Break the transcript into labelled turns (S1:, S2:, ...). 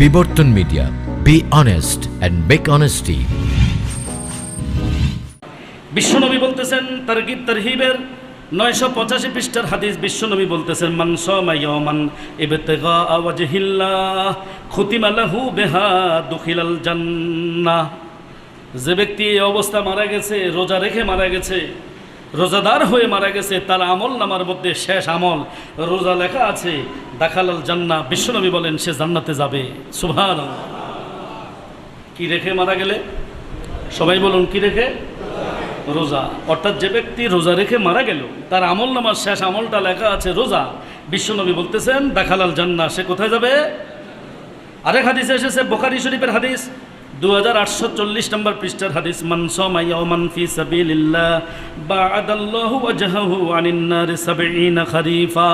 S1: বিবর্তন media be honest and make honesty
S2: বিশ্বনবী বলতেছেন, তারগিব তারহিবের নয়শো পঁচাশি পৃষ্ঠার হাদিস বিশ্বনবী বলতেছেন মাংস মাইয়মান বেহা দুখিলাল জান্না যে ব্যক্তি এই অবস্থা মারা গেছে, রোজা রেখে মারা গেছে রোজাদার হয়ে মারা গেছে, তার আমল নামার মধ্যে শেষ আমল। রোজা লেখা আছে, দাখালাল জান্না বিশ্বনবী বলেন, সে জান্নাতে যাবে। সুভান কি রেখে মারা গেলে? সবাই বলুন, কি রেখে? রোজা। অর্থাৎ যে ব্যক্তি রোজা রেখে মারা গেল, তার আমল নামার শেষ আমলটা লেখা আছে রোজা। বিশ্বনবী বলতেছেন, দেখালাল জান্না সে কোথায় যাবে? আরেক হাদিসে এসেছে, বোখারি শরীফের হাদিস। দু হাজার আটশো চল্লিশ নম্বর পৃষ্ঠার হাদিস মানসমাইয়ামান ফি সাবিলিল্লাহ আনিন নারি খরিফা।